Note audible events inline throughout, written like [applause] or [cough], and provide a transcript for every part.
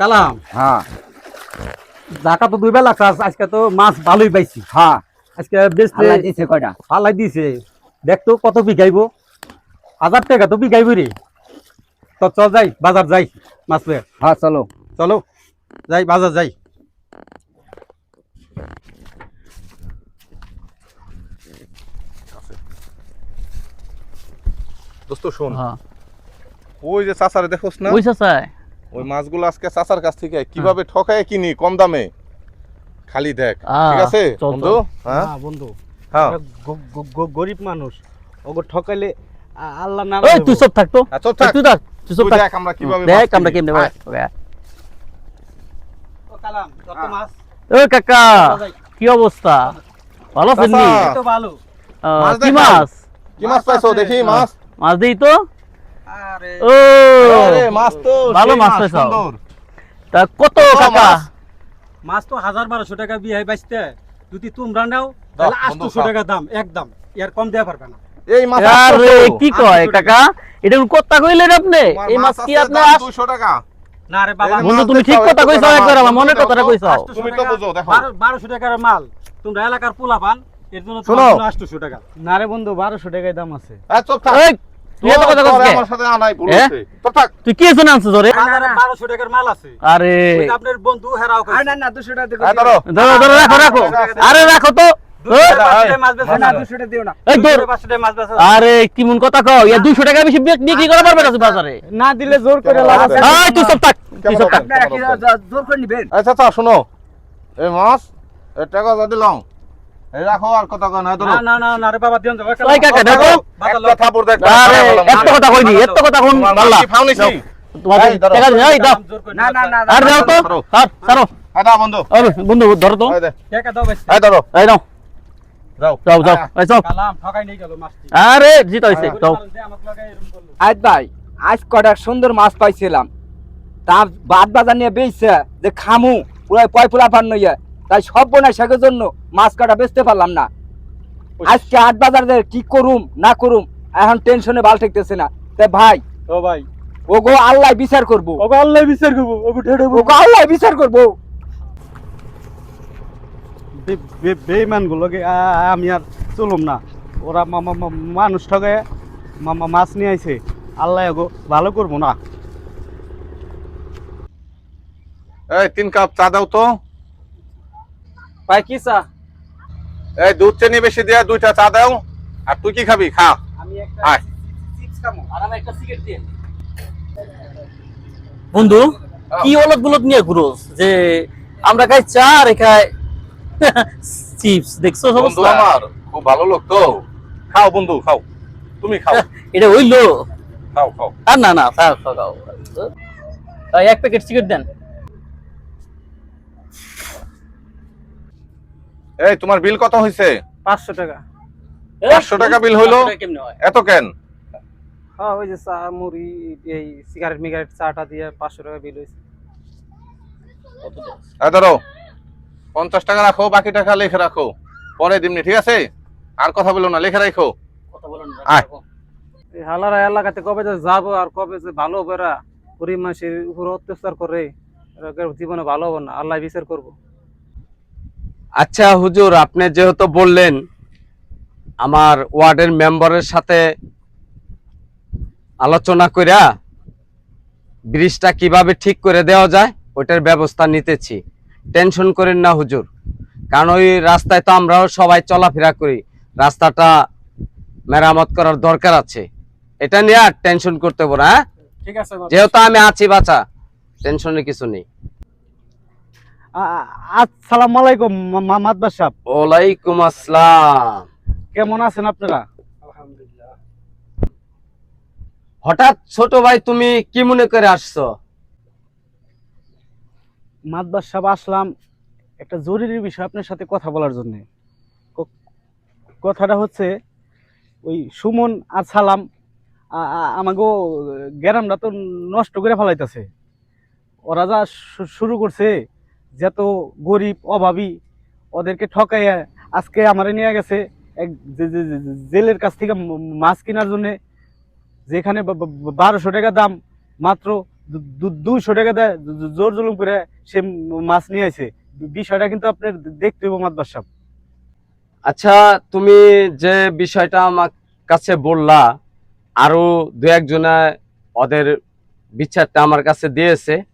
কালাম। হ্যাঁ। জাকা তো দুই বেলা খাস আজকে তো মাছ ভালোই পাইছি। হ্যাঁ। আজকে বেচতে দিছে কয়টা? ফালাই দিছে। দেখতো কত বিঘাইবো। হাজার টাকা তো বিঘাইব রে। তো চল যাই বাজার যাই মাছ লয়ে। হ্যাঁ চলো। চলো যাই বাজার যাই। দোস্ত শোন। হ্যাঁ। ওই যে চাচারে দেখোস না? ওই চাচাই ওই মাছগুলো আজকে চাচার কাছ থেকে কীভাবে ঠকায় কিনি কম দামে? খালি দেখ ঠিক আছে? বন্ধু হ্যাঁ? বন্ধু হ্যাঁ। গরিব মানুষ ওগো ঠকাইলে আল্লাহ না ওই তুই সব থাকতো হ্যাঁ, চুপ থাক। তুই থাক তুই সব থাক। দেখ আমরা কীভাবে দেখ আমরা কিনি। কেমনে আয়। কালাম যত হ্যাঁ। মাছ। ও কাকা কি অবস্থা? ভালো আছেন। তো ভালো। মাছ কি মাছ? কি মাছ পাইছো? দেখি মাছ। মাছ দিই তো। ও। মাছ তো ভালো মাছ পাইছো। তা কত কত কাকা? মাছ? মাছ তো হাজার বারোশো টাকা বিয়ে বাঁচতে যদি তোমরা নাও তাহলে দাও, বন্ধু, আটশো খাও। টাকা দাম একদম। এর কম দেওয়া পারবে না। এই মাছ কি কয় কাকা? এটা কথা কইলেন আপনি? এই মাছ কি আছে আপনি দাম আস- 200 টাকা। না রে বাবা বন্ধু তুমি ঠিক কথা কইছো একবার আমার তুমি কথাটা। কইছো। তুমি তো বুঝো, দেখো। বারো- বারোশো টাকার মাল। তোমরা এলাকার পোলা পান এর জন্য শোনো। আটশো টাকা। না রে বন্ধু বারোশো টাকায় দাম আছে। চুপ থাক। তুই কে? আনছিস আরে। আপনার বন্ধু হেরাও না না দুশো টাকা ধরো। ধরো ধরো রাখো রাখো। আরে রাখো তো। এই, মাছ বেচা না দুশো টাকা দিও না। এই ধর পাঁচশো টাকা মাছ বেচা আরে কি মন কথা কও? ইয়া 200 টাকা বেশি বিক- বিক্রি করা পারবে না বাজারে? না দিলে জোর করে লাভ আছে? এই তুই সব থাক তুই সব থাক। আপনারা কি জ- জোর করে নিবেন? এই চাচা, শোনো। এই মাছ, এই টাকা যা দিলাম, এই রাখো আর কথা কয় না, না না না না রে বাবা দিন যাবে কাকা দেখো। একটা থাপড় দেখ, আরে বললাম, এত কথা কইনি এত কথা কোন বাল্লা কি ফাও নিছি? তোমার এই ধরো। টাকা দিন, দাও। না না না আর দাও তো। ধরো। আর ছাড়ো। দাও বন্ধু, আরে বন্ধু ধরো তো। টাকা দাও বেশ। এই ধরো, এই নাও। যাও। যাও যাও। এই যাও। কালাম ঠকাই নিয়ে গেল মাছটি। আরে জিত হইছে। যাও। আজ ভাই আজ কটা সুন্দর মাছ পাইছিলাম। তার বাদ বাজার নিয়ে বেচছে যে খামু পুরাই পয় পুরা পান নইয়া তাই সব বোনাই শেখের জন্য মাছ কাটা বেচতে পারলাম না। আজকে আট বাজার কি করুম না করুম এখন টেনশনে ভালো ঠেকতেছে না। তাই ভাই ও ভাই। ওগো আল্লাহ বিচার করব। ওগো আল্লাহ বিচার করব ওগো ঠেড়ে ওগো আল্লাহ বিচার করব। বেইমান গুলোকে আমি আর চলুম না। ওরা মা- মা- মা- মানুষ ঠকে মাছ নিয়ে আইছে। আল্লাহ ওগো ভালো করব না। এই তিন কাপ চা দাও তো। ভাই কি চা? এই দুধ চিনি বেশি দিয়া দুইটা চা দাও। আর তুই কি খাবি? খা। আমি একটা আয়। বন্ধু কি অলক গুলক নিয়ে ঘুরোস? যে আমরা খাই চা আর খাই [laughs] চিপস। দেখছ বন্ধু আমার খুব ভালো লোক তো। খাও বন্ধু খাও। তুমি খাও। [laughs] এটা হইল? খাও খাও। আর না না খাও খাও খাও। এক প্যাকেট সিগারেট দেন। এই তোমার বিল কত হয়েছে পাঁচশো টাকা। পাঁচশো টাকা বিল হয়? এত কেন? হ্যাঁ ওই যে চা মুড়ি এই সিগারেট মিগারেট চাটা দিয়ে পাঁচশো টাকা বিল হয়েছে কত ধরো পঞ্চাশ টাকা রাখো বাকি টাকা লিখে রাখো। পরে দিমনি ঠিক আছে? আর কথা বলো না লিখে রাখো। কথা বলেন না, আয়। রাখো। এই হালারা এলাকাতে কবে যে যাব আর কবে যে ভালো হবে এরা গরিব মানুষের উপর অত্যাচার করে জীবনে ভালো হবে না আল্লাহ বিচার করব। আচ্ছা হুজুর আপনি যেহেতু বললেন আমার ওয়ার্ডের মেম্বারের সাথে আলোচনা কইরা ব্রিজটা কীভাবে ঠিক করে দেওয়া যায় ওটার ব্যবস্থা নিতেছি। টেনশন করেন না হুজুর। কারণ ওই রাস্তায় তো আমরাও সবাই চলাফেরা করি। রাস্তাটা মেরামত করার দরকার আছে। এটা নিয়ে আর টেনশন করতে না হ্যাঁ? ঠিক আছে যেহেতু আমি আছি বাচ্চা টেনশনের কিছু নেই। আসসালামু আলাইকুম মাদবাস সাহেব। ওয়ালাইকুম আসসালাম। কেমন আছেন আপনারা? হঠাৎ ছোট ভাই তুমি কি মনে করে আসছো? মাদবাস সাহেব আসলাম একটা জরুরি বিষয় আপনার সাথে কথা বলার জন্য। কথাটা হচ্ছে ওই সুমন আর সালাম আ- আ- গ্যারামটা তো নষ্ট করে ফেলাইতেছে। ওরা যা শুরু করছে যত গরিব অভাবী ওদেরকে ঠকাইয়া আজকে আমারে নিয়ে গেছে এক জেলের কাছ থেকে মাছ কেনার জন্য। যেখানে বারোশো টাকা দাম, মাত্র দু- দু- দুইশো টাকা দেয় জোর জুলুম করে সে মাছ নিয়ে আসে বিষয়টা কিন্তু আপনার দেখতে হইব মাতবার সাহেব। আচ্ছা তুমি যে বিষয়টা আমার কাছে বললা, আরও দু একজনে ওদের বিচারটা আমার কাছে দিয়েছে।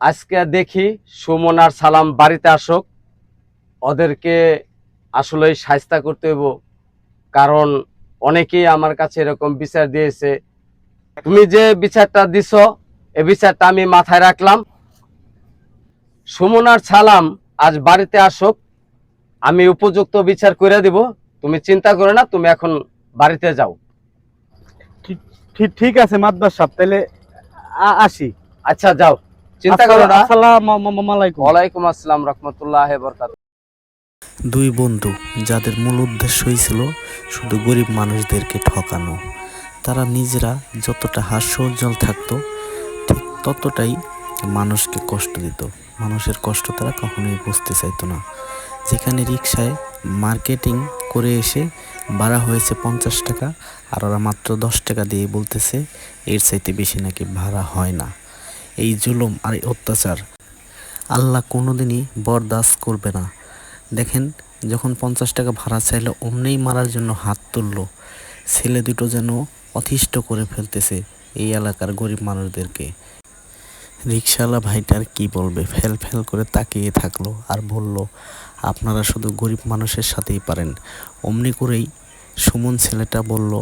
আজকে দেখি সুমন আর সালাম বাড়িতে আসুক। ওদেরকে আসলে সাজতা করতে হইব। কারণ অনেকেই আমার কাছে এরকম বিচার দিয়েছে। তুমি যে বিচারটা দিছ এ বিচারটা আমি মাথায় রাখলাম। সুমন আর সালাম আজ বাড়িতে আসুক। আমি উপযুক্ত বিচার করে দিব। তুমি চিন্তা করো না তুমি এখন বাড়িতে যাও। ঠিক ঠিক আছে মাতবার সাহেব তাহলে আসি। আচ্ছা যাও। চিন্তা করো না। আসসালামু আলাইকুম। ওয়ালাইকুম আসসালাম রহমতুল্লাহ বরকাত। দুই বন্ধু যাদের মূল উদ্দেশ্যই ছিল শুধু গরিব মানুষদেরকে ঠকানো। তারা নিজেরা যতটা হাস্যোজ্জ্বল থাকতো ঠিক ততটাই মানুষকে কষ্ট দিত। মানুষের কষ্ট তারা কখনোই বুঝতে চাইতো না। যেখানে রিক্সায় মার্কেটিং করে এসে ভাড়া হয়েছে পঞ্চাশ টাকা আর ওরা মাত্র দশ টাকা দিয়ে বলতেছে এর চাইতে বেশি নাকি ভাড়া হয় না। এই জুলুম আর এই অত্যাচার। আল্লাহ কোনোদিনই বরদাস্ত করবে না। দেখেন, যখন পঞ্চাশ টাকা ভাড়া চাইলো, অমনেই মারার জন্য হাত তুলল। ছেলে দুটো যেন অতিষ্ঠ করে ফেলতেছে এই এলাকার গরিব মানুষদেরকে। রিক্সাওয়ালা ভাইটার কি বলবে? ফেল ফেল করে তাকিয়ে থাকল আর বলল, আপনারা শুধু গরিব মানুষের সাথেই পারেন। অমনি করেই সুমন ছেলেটা বলল,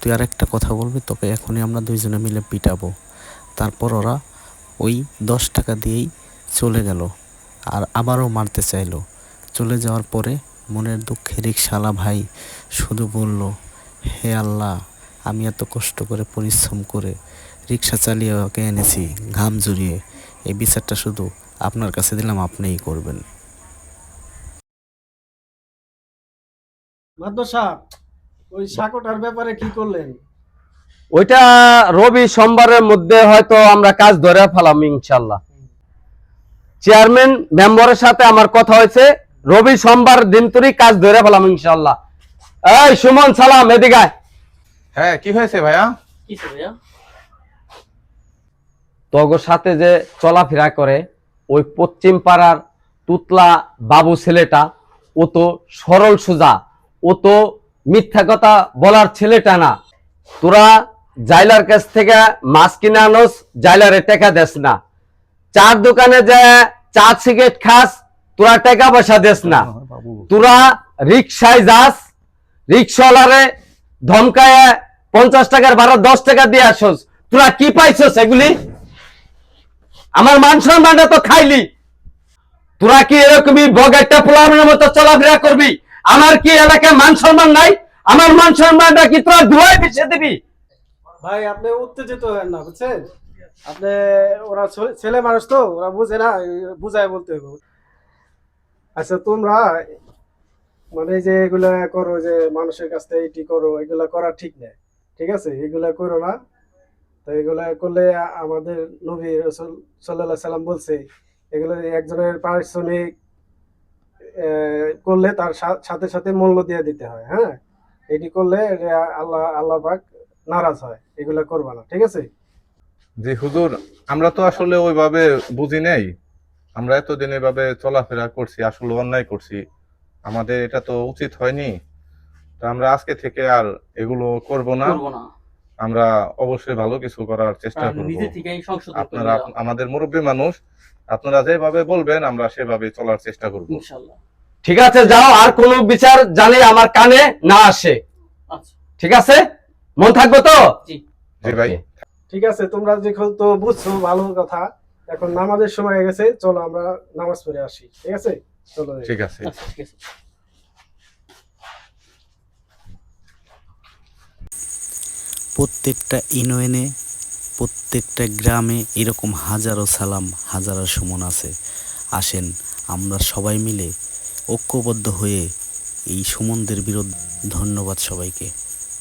তুই আর একটা কথা বলবি? তোকে এখনই আমরা দুইজনে মিলে পিটাবো। তারপর ওরা ওই দশ টাকা দিয়েই চলে গেল আর আবারও মারতে চাইলো। চলে যাওয়ার পরে মনের দুঃখে রিক্সাওয়ালা ভাই শুধু বলল, হে আল্লাহ, আমি এত কষ্ট করে পরিশ্রম করে রিক্সা চালিয়ে ওকে এনেছি, ঘাম জুড়িয়ে এই বিচারটা শুধু আপনার কাছে দিলাম, আপনিই করবেন। ওই সাকোটার ব্যাপারে কি করলেন? ওইটা রবি সোমবারের মধ্যে হয়তো আমরা কাজ ধরে ফেলাম ইনশাল্লাহ। চেয়ারম্যান মেম্বারের সাথে আমার কথা হয়েছে রবি সোমবার দিন তুই কাজ ধরে ফেলাম ইনশাল্লাহ। এই সুমন সালাম এদিকে হ্যাঁ কি হয়েছে ভাইয়া? ভাইয়া? তগর সাথে যে চলাফেরা করে ওই পশ্চিম পাড়ার তুতলা বাবু ছেলেটা ও তো সরল সোজা ও তো মিথ্যা কথা বলার ছেলেটা না। তোরা জাইলার কাছ থেকে মাছ কিনে আনোস জাইলারে টাকা দেস না। চার দোকানে যে চা সিগারেট খাস তোরা টাকা পয়সা দেস না। তোরা রিক্সায় যাস রিক্সাওয়ালারে ধমকায় পঞ্চাশ টাকার ভাড়া দশ টাকা দিয়ে আসোস। তোরা কি পাইছস এগুলি? আমার মান সম্মানটা তো খাইলি। তোরা কি এরকমই বগেরটা পোলামের মতো চলাফেরা করবি? আমার কি এলাকায় মান সম্মান নাই? আমার মান সম্মানটা কি তোরা ধুয়ায় পিছিয়ে দিবি? ভাই, আপনি উত্তেজিত হবেন না, বুঝছেন? আপনি, ওরা ছেলে মানুষ তো, ওরা বুঝে না, বুঝায় বলতে হবে আচ্ছা তোমরা মানে যে এগুলা করো যে মানুষের কাছ থেকে এটি করো, এগুলা করা ঠিক না, ঠিক আছে? এগুলা করো না। তো এগুলা করলে আমাদের নবী রসুল সাল্লাহ সাল্লাম বলছে, এগুলো একজনের পারিশ্রমিক করলে তার সাথে সাথে মূল্য দিয়ে দিতে হয় হ্যাঁ? এটি করলে আল্লাহ আল্লাহ পাক নারাজ হয় এগুলা করবা না ঠিক আছে? জি হুজুর আমরা তো আসলে ওইভাবে বুঝি নেই। আমরা এতদিন এভাবে চলাফেরা করছি আসলে অন্যায় করছি। আমাদের এটা তো উচিত হয়নি। তো আমরা আজকে থেকে আর এগুলো করব না। করব না। আমরা অবশ্যই ভালো কিছু করার চেষ্টা করব। নিজে থেকেই সংশোধন আপনারা আমাদের মুরব্বী মানুষ আপনারা যেভাবে বলবেন আমরা সেভাবে চলার চেষ্টা করব। ইনশাল্লাহ ঠিক আছে যাও আর কোনো বিচার জানি আমার কানে না আসে। আচ্ছা। ঠিক আছে? মন থাকব তো? জি। জি ভাই। ঠিক আছে তোমরা যখন তো বুঝছ ভালো কথা এখন নামাজের সময় গেছে চলো আমরা নামাজ পড়ে আসি ঠিক আছে? চলো ঠিক আছে। আচ্ছা ঠিক আছে। প্রত্যেকটা ইউনিয়নে প্রত্যেকটা গ্রামে এরকম হাজারো সালাম হাজারো সুমন আছে। আসেন আমরা সবাই মিলে ঐক্যবদ্ধ হয়ে এই সুমনদের বিরুদ্ধে ধন্যবাদ সবাইকে।